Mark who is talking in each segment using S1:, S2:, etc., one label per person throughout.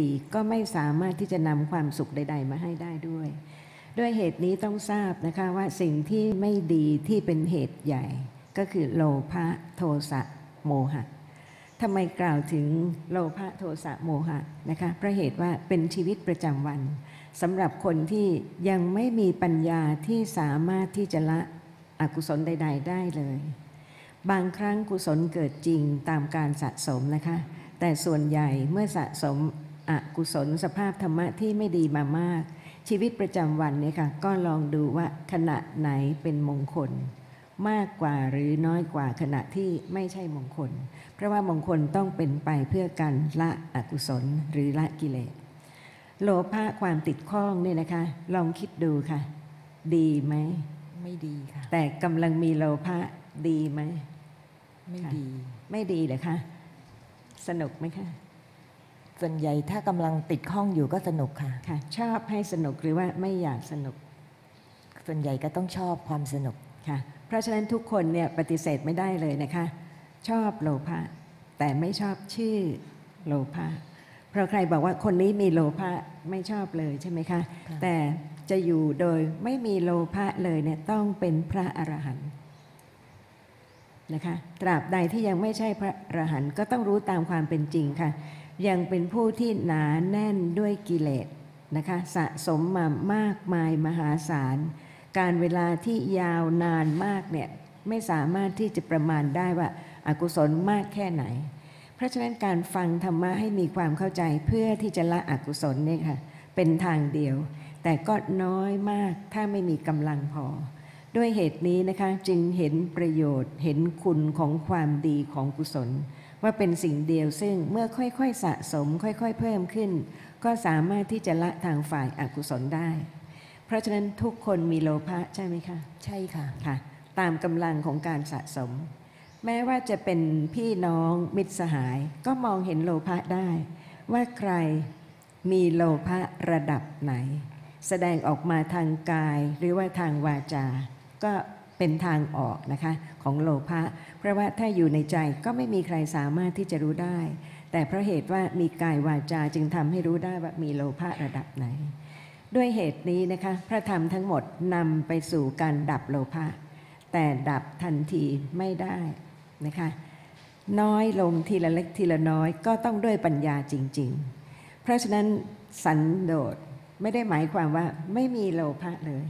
S1: ดีก็ไม่สามารถที่จะนำความสุขใด ๆ มาให้ได้ด้วย ด้วยเหตุนี้ต้องทราบนะคะว่าสิ่งที่ไม่ดีที่เป็นเหตุใหญ่ ก็คือโลภะโทสะโมหะทำไมกล่าวถึงโลภะโทสะโมหะนะคะเพราะเหตุว่าเป็นชีวิตประจำวันสำหรับคนที่ยังไม่มีปัญญาที่สามารถที่จะละอกุศลใด ๆ ได้เลย บางครั้งกุศลเกิดจริงตามการสะสมนะคะ แต่ส่วนใหญ่เมื่อสะสม อกุศลสภาพธรรมะที่ไม่ดีมามาก ชีวิตประจำวันเนี่ยค่ะก็ลองดูว่าขณะไหนเป็นมงคล มากกว่าหรือน้อยกว่าขณะที่ไม่ใช่มงคล เพราะว่ามงคลต้องเป็นไปเพื่อการละอกุศลหรือละกิเลสโลภะความติดข้องเนี่ยนะคะ ลองคิดดูค่ะ ดีไหม
S2: ไม่ดีค่ะ
S1: แต่กำลังมีโลภะดีไหม
S2: ไม่ดี
S1: ไม่ดีเหรอคะสนุกไหมคะ
S2: ส่วนใหญ่ถ้ากำลังติดข้องอยู่ก็สนุกค่ะ
S1: ค่ะ ชอบให้สนุกหรือว่าไม่อยากสนุก
S2: ส่วนใหญ่ก็ต้องชอบความสนุก
S1: ค่ะ เพราะฉะนั้นทุกคนเนี่ยปฏิเสธไม่ได้เลยนะคะ ชอบโลภะแต่ไม่ชอบชื่อโลภะเพราะใครบอกว่าคนนี้มีโลภะไม่ชอบเลยใช่ไหมคะ
S2: ค่ะ
S1: แต่จะอยู่โดยไม่มีโลภะเลยเนี่ยต้องเป็นพระอรหันต์นะคะ ตราบใดที่ยังไม่ใช่พระอรหันต์ก็ต้องรู้ตามความเป็นจริงค่ะ ยังเป็นผู้ที่หนาแน่นด้วยกิเลสนะคะสะสมมามากมายมหาศาล การเวลาที่ยาวนานมากเนี่ยไม่สามารถที่จะประมาณได้ว่าอากุศลมากแค่ไหน เพราะฉะนั้นการฟังธรรมะให้มีความเข้าใจเพื่อที่จะละอกุศลเนี่ยค่ะเป็นทางเดียว แต่ก็น้อยมากถ้าไม่มีกำลังพอ ด้วยเหตุนี้นะคะจึงเห็นประโยชน์เห็นคุณของความดีของกุศล ว่าเป็นสิ่งเดียวซึ่งเมื่อค่อยๆสะสม ค่อยๆเพิ่มขึ้น ก็สามารถที่จะละทางฝ่ายอากุศลได้ เพราะฉะนั้นทุกคนมีโลภะใช่ไหมคะ
S2: ใช่ค่ะ
S1: ค่ะ ตามกำลังของการสะสม แม้ว่าจะเป็นพี่น้องมิตรสหาย ก็มองเห็นโลภะได้ ว่าใครมีโลภะระดับไหน แสดงออกมาทางกายหรือว่าทางวาจาก็ เป็นทางออกนะคะของโลภะเพราะว่าถ้าอยู่ในใจก็ไม่มีใครสามารถที่จะรู้ได้ แต่เพราะเหตุว่ามีกายวาจาจึงทำให้รู้ได้ว่ามีโลภะระดับไหน ด้วยเหตุนี้นะคะพระธรรมทั้งหมดนำไปสู่การดับโลภะแต่ดับทันทีไม่ได้นะคะน้อยลงทีละเล็กทีละน้อยก็ต้องด้วยปัญญาจริง ๆ เพราะฉะนั้นสันโดษไม่ได้หมายความว่าไม่มีโลภะเลย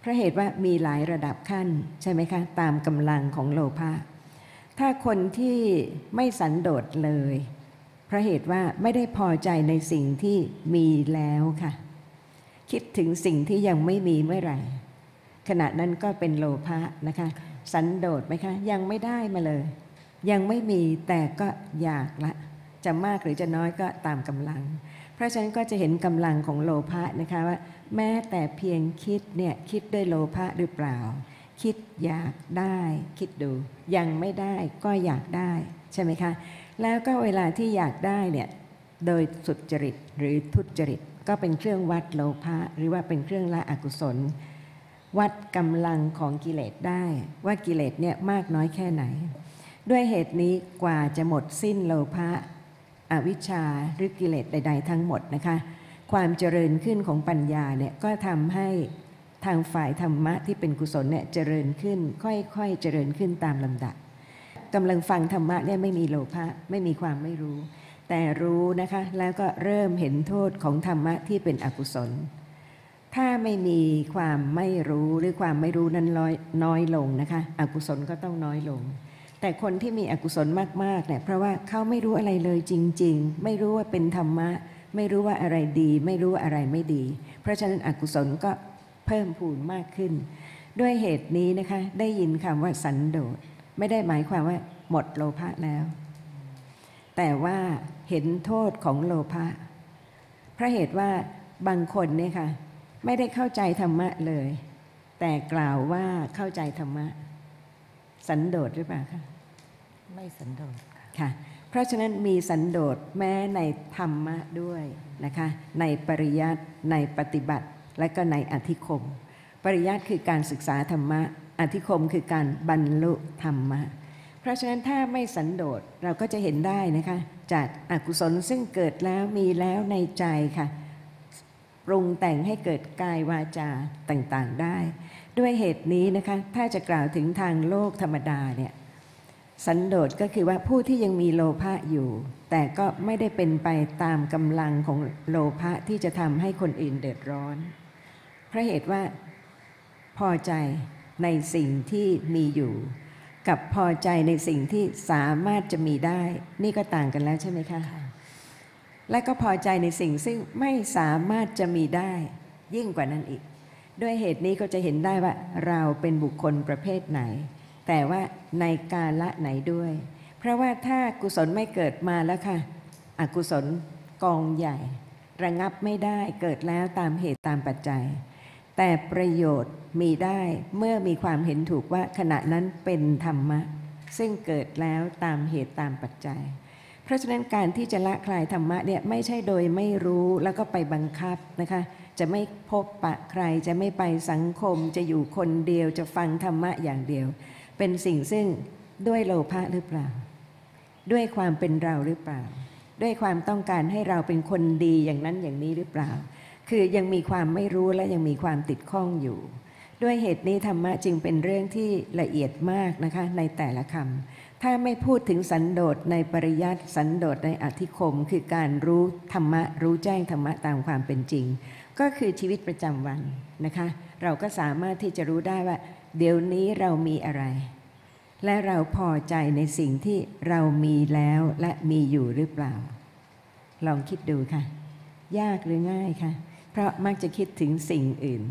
S1: เพราะเหตุว่ามีหลายระดับขั้นใช่ไหมคะ ตามกำลังของโลภะถ้าคนที่ไม่สันโดษเลย เพราะเหตุว่าไม่ได้พอใจในสิ่งที่มีแล้วค่ะ คิดถึงสิ่งที่ยังไม่มีเมื่อไหร่ ขณะนั้นก็เป็นโลภะนะคะ สันโดษไหมคะยังไม่ได้มาเลย ยังไม่มีแต่ก็อยากละ จะมากหรือจะน้อยก็ตามกำลัง เพราะฉะนั้นก็จะเห็นกำลังของโลภะนะคะว่า แม้แต่เพียงคิดเนี่ยคิดด้วยโลภะหรือเปล่า คิดอยากได้คิดดู ยังไม่ได้ก็อยากได้ใช่ไหมคะแล้วก็เวลาที่อยากได้เนี่ยโดยสุจริตหรือทุจริต ก็เป็นเครื่องวัดโลภะหรือว่าเป็นเครื่องละอกุศล วัดกำลังของกิเลสได้ว่ากิเลสเนี่ยมากน้อยแค่ไหน ด้วยเหตุนี้กว่าจะหมดสิ้นโลภะ อวิชชาหรือกิเลสใด ๆ ทั้งหมดนะคะ ความเจริญขึ้นของปัญญาเนี่ยก็ทำให้ทางฝ่ายธรรมะที่เป็นกุศลเนี่ยเจริญขึ้น ค่อยๆเจริญขึ้นตามลำดับกำลังฟังธรรมะเนี่ยไม่มีโลภะไม่มีความไม่รู้ แต่รู้นะคะแล้วก็เริ่มเห็นโทษของธรรมะที่เป็นอกุศล ถ้าไม่มีความไม่รู้หรือความไม่รู้นั้นน้อยน้อยลงนะคะ อกุศลก็ต้องน้อยลง แต่คนที่มีอกุศลมากๆเนี่ยเพราะว่าเขาไม่รู้อะไรเลยจริง ๆ ไม่รู้ว่าเป็นธรรมะ ไม่รู้ว่าอะไรดี ไม่รู้อะไรไม่ดี เพราะฉะนั้นอกุศลก็เพิ่มพูนมากขึ้น ด้วยเหตุนี้นะคะได้ยินคำว่าสันโดษไม่ได้หมายความว่าหมดโลภะแล้ว แต่ว่าเห็นโทษของโลภะเพราะเหตุว่าบางคนเนี่ยค่ะไม่ได้เข้าใจธรรมะเลย แต่กล่าวว่าเข้าใจธรรมะ สันโดษหรือเปล่าคะ
S2: ไม่สันโดษค่ะ
S1: ค่ะเพราะฉะนั้นมีสันโดษแม้ในธรรมะด้วยนะคะ ในปริยัติในปฏิบัติและก็ในอธิคม ปริยัติคือการศึกษาธรรมะ อธิคมคือการบรรลุธรรมะ เพราะฉะนั้นถ้าไม่สันโดษเราก็จะเห็นได้นะคะ จากอากุศลซึ่งเกิดแล้วมีแล้วในใจค่ะ ปรุงแต่งให้เกิดกายวาจาต่างๆได้ ด้วยเหตุนี้นะคะถ้าจะกล่าวถึงทางโลกธรรมดาเนี่ยสันโดษก็คือว่าผู้ที่ยังมีโลภะอยู่ แต่ก็ไม่ได้เป็นไปตามกำลังของโลภะที่จะทำให้คนอื่นเดือดร้อนเพราะเหตุว่าพอใจในสิ่งที่มีอยู่ กับพอใจในสิ่งที่สามารถจะมีได้ นี่ก็ต่างกันแล้วใช่ไหมคะและก็พอใจในสิ่งซึ่งไม่สามารถจะมีได้ยิ่งกว่านั้นอีก ด้วยเหตุนี้ก็จะเห็นได้ว่าเราเป็นบุคคลประเภทไหน แต่ว่าในกาละไหนด้วย เพราะว่าถ้ากุศลไม่เกิดมาแล้วค่ะ อกุศลกองใหญ่ ระงับไม่ได้เกิดแล้วตามเหตุตามปัจจัย แต่ประโยชน์มีได้เมื่อมีความเห็นถูกว่าขณะนั้นเป็นธรรมะ ซึ่งเกิดแล้วตามเหตุตามปัจจัย เพราะฉะนั้นการที่จะละคลายธรรมะเนี่ยไม่ใช่โดยไม่รู้แล้วก็ไปบังคับนะคะ จะไม่พบปะใครจะไม่ไปสังคมจะอยู่คนเดียวจะฟังธรรมะอย่างเดียว เป็นสิ่งซึ่งด้วยโลภะหรือเปล่า ด้วยความเป็นเราหรือเปล่า ด้วยความต้องการให้เราเป็นคนดีอย่างนั้นอย่างนี้หรือเปล่า คือยังมีความไม่รู้และยังมีความติดข้องอยู่ ด้วยเหตุนี้ธรรมะจึงเป็นเรื่องที่ละเอียดมากนะคะในแต่ละคำถ้าไม่พูดถึงสันโดษในปริยัติสันโดษในอธิคม คือการรู้ธรรมะรู้แจ้งธรรมะตามความเป็นจริง ก็คือชีวิตประจำวันนะคะ เราก็สามารถที่จะรู้ได้ว่า เดี๋ยวนี้เรามีอะไร และเราพอใจในสิ่งที่เรามีแล้วและมีอยู่หรือเปล่า ลองคิดดูค่ะ ยากหรือง่ายคะเพราะมักจะคิดถึงสิ่งอื่น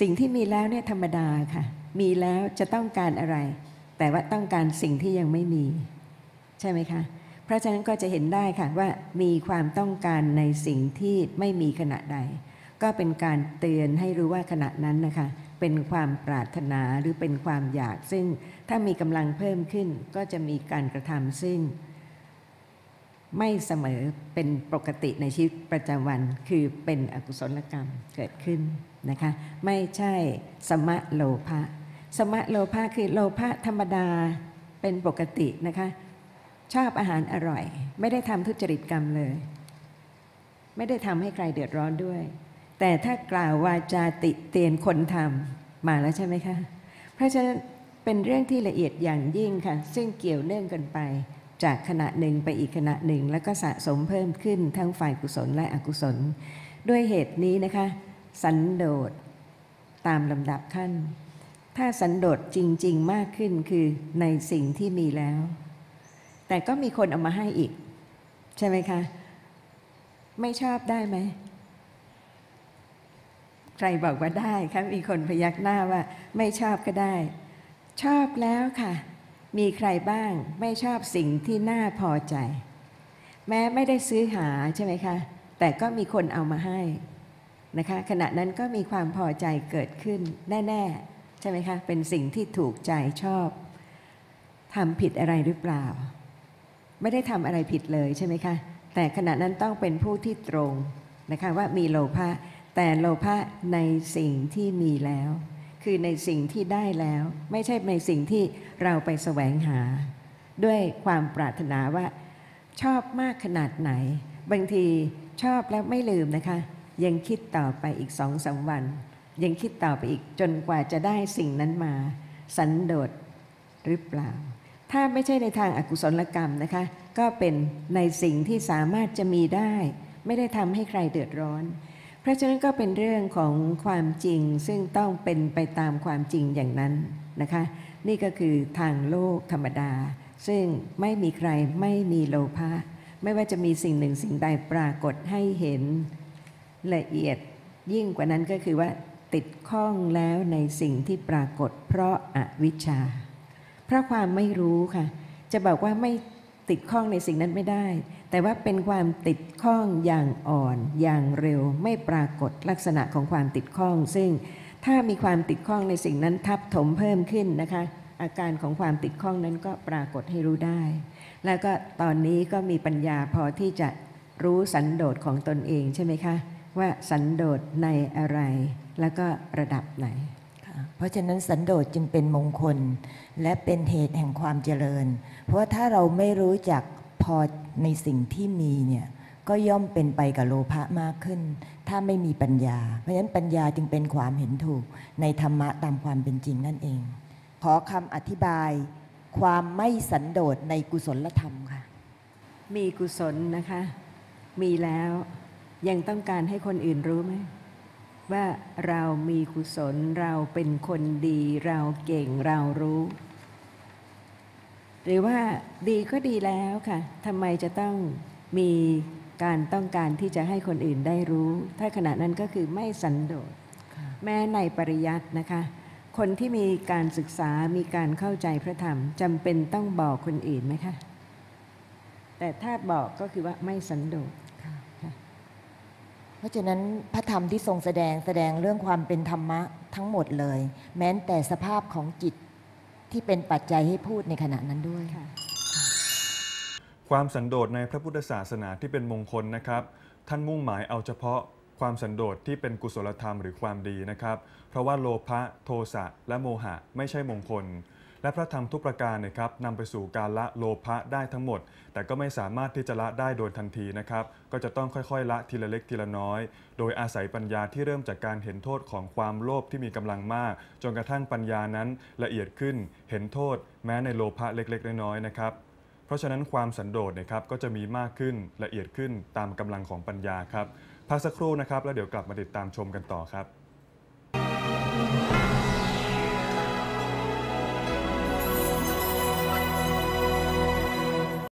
S1: สิ่งที่มีแล้วเนี่ยธรรมดาค่ะ มีแล้วจะต้องการอะไร แต่ว่าต้องการสิ่งที่ยังไม่มี ใช่ไหมคะเพราะฉะนั้นก็จะเห็นได้ค่ะว่ามีความต้องการในสิ่งที่ไม่มีขณะใด ก็เป็นการเตือนให้รู้ว่าขณะนั้นนะคะ เป็นความปรารถนาหรือเป็นความอยาก ซึ่งถ้ามีกำลังเพิ่มขึ้น ก็จะมีการกระทำซึ่ง ไม่เสมอเป็นปกติในชีวิตประจำวัน คือเป็นอกุศลกรรมเกิดขึ้นนะคะ ไม่ใช่สมะโลภะสมะโลภะคือโลภะธรรมดาเป็นปกตินะคะ ชอบอาหารอร่อย ไม่ได้ทำทุจริตกรรมเลย ไม่ได้ทำให้ใครเดือดร้อนด้วย แต่ถ้ากล่าววาจาติเตียนคนทำมาแล้วใช่ไหมคะ เพราะฉะนั้นเป็นเรื่องที่ละเอียดอย่างยิ่งค่ะ ซึ่งเกี่ยวเนื่องกันไป จากขณะหนึ่งไปอีกขณะหนึ่ง แล้วก็สะสมเพิ่มขึ้นทั้งฝ่ายกุศลและอกุศล ด้วยเหตุนี้นะคะ สันโดษตามลำดับขั้น ถ้าสันโดษจริง ๆ มากขึ้นคือในสิ่งที่มีแล้ว แต่ก็มีคนเอามาให้อีก ใช่ไหมคะ ไม่ชอบได้ไหม ใครบอกว่าได้คะมีคนพยักหน้าว่าไม่ชอบก็ได้ ชอบแล้วค่ะ มีใครบ้างไม่ชอบสิ่งที่น่าพอใจ แม้ไม่ได้ซื้อหาใช่ไหมคะ แต่ก็มีคนเอามาให้นะคะ ขณะนั้นก็มีความพอใจเกิดขึ้นแน่ ๆ ใช่ไหมคะ เป็นสิ่งที่ถูกใจชอบทำผิดอะไรหรือเปล่า ไม่ได้ทำอะไรผิดเลยใช่ไหมคะ แต่ขณะนั้นต้องเป็นผู้ที่ตรงนะคะว่ามีโลภะ แต่โลภะในสิ่งที่มีแล้ว คือในสิ่งที่ได้แล้ว ไม่ใช่ในสิ่งที่เราไปแสวงหา ด้วยความปรารถนาว่า ชอบมากขนาดไหน บางทีชอบแล้วไม่ลืมนะคะ ยังคิดต่อไปอีกสองสาวัน ยังคิดต่อไปอีกจนกว่าจะได้สิ่งนั้นมา สันโดษหรือเปล่า ถ้าไม่ใช่ในทางอากุศลกรรมนะคะ ก็เป็นในสิ่งที่สามารถจะมีได้ ไม่ได้ทำให้ใครเดือดร้อน เพราะฉะนั้นก็เป็นเรื่องของความจริงซึ่งต้องเป็นไปตามความจริงอย่างนั้นนะคะ นี่ก็คือทางโลกธรรมดา ซึ่งไม่มีใครไม่มีโลภะไม่ว่าจะมีสิ่งหนึ่งสิ่งใดปรากฏให้เห็นละเอียด ยิ่งกว่านั้นก็คือว่าติดข้องแล้วในสิ่งที่ปรากฏ เพราะอาวิชชา เพราะความไม่รู้ค่ะ จะบอกว่าไม่ติดข้องในสิ่งนั้นไม่ได้ แต่ว่าเป็นความติดข้องอย่างอ่อนอย่างเร็ว ไม่ปรากฏลักษณะของความติดข้อง ซึ่งถ้ามีความติดข้องในสิ่งนั้นทับถมเพิ่มขึ้นนะคะ อาการของความติดข้องนั้นก็ปรากฏให้รู้ได้ แล้วก็ตอนนี้ก็มีปัญญาพอที่จะรู้สันโดษของตนเองใช่ไหมคะ ว่าสันโดษในอะไร แล้วก็ระดับไหน
S2: เพราะฉะนั้นสันโดษจึงเป็นมงคล และเป็นเหตุแห่งความเจริญ เพราะถ้าเราไม่รู้จักพอ ในสิ่งที่มีเนี่ยก็ย่อมเป็นไปกับโลภะมากขึ้น ถ้าไม่มีปัญญา เพราะฉะนั้นปัญญาจึงเป็นความเห็นถูกในธรรมะตามความเป็นจริงนั่นเอง ขอคำอธิบายความไม่สันโดษในกุศลธรรมค่ะ
S1: มีกุศลนะคะ มีแล้วยังต้องการให้คนอื่นรู้ไหมว่าเรามีกุศลเราเป็นคนดี เราเก่งเรารู้ หรือว่าดีก็ดีแล้วค่ะทำไมจะต้องมีการต้องการที่จะให้คนอื่นได้รู้ ถ้าขณะนั้นก็คือไม่สันโดษแม้ในปริยัตินะคะ คนที่มีการศึกษามีการเข้าใจพระธรรมจำเป็นต้องบอกคนอื่นไหมคะแต่ถ้าบอกก็คือว่าไม่สันโดษ
S2: เพราะฉะนั้นพระธรรมที่ทรงแสดงแสดงเรื่องความเป็นธรรมะทั้งหมดเลย แม้แต่สภาพของจิต ที่เป็นปัจจัยให้พูดในขณะนั้นด้วย
S1: ค่ะ
S3: ความสันโดษในพระพุทธศาสนาที่เป็นมงคลนะครับ ท่านมุ่งหมายเอาเฉพาะความสันโดษที่เป็นกุศลธรรมหรือความดีนะครับ เพราะว่าโลภะโทสะและโมหะไม่ใช่มงคล และพระธรรมทุกประการเนะครับนำไปสู่การละโลภะได้ทั้งหมด แต่ก็ไม่สามารถที่จะละได้โดยทันทีนะครับ ก็จะต้องค่อยๆ ละทีละเล็กทีละน้อย โดยอาศัยปัญญาที่เริ่มจากการเห็นโทษของความโลภที่มีกำลังมาก จนกระทั่งปัญญานั้นละเอียดขึ้น เห็นโทษ แม้ในโลภะเล็กๆ น้อยๆนะครับเพราะฉะนั้นความสันโดษเนะครับก็จะมีมากขึ้นละเอียดขึ้นตามกำลังของปัญญาครับพักสักครู่นะครับแล้วเดี๋ยวกลับมาติดตามชมกันต่อครับ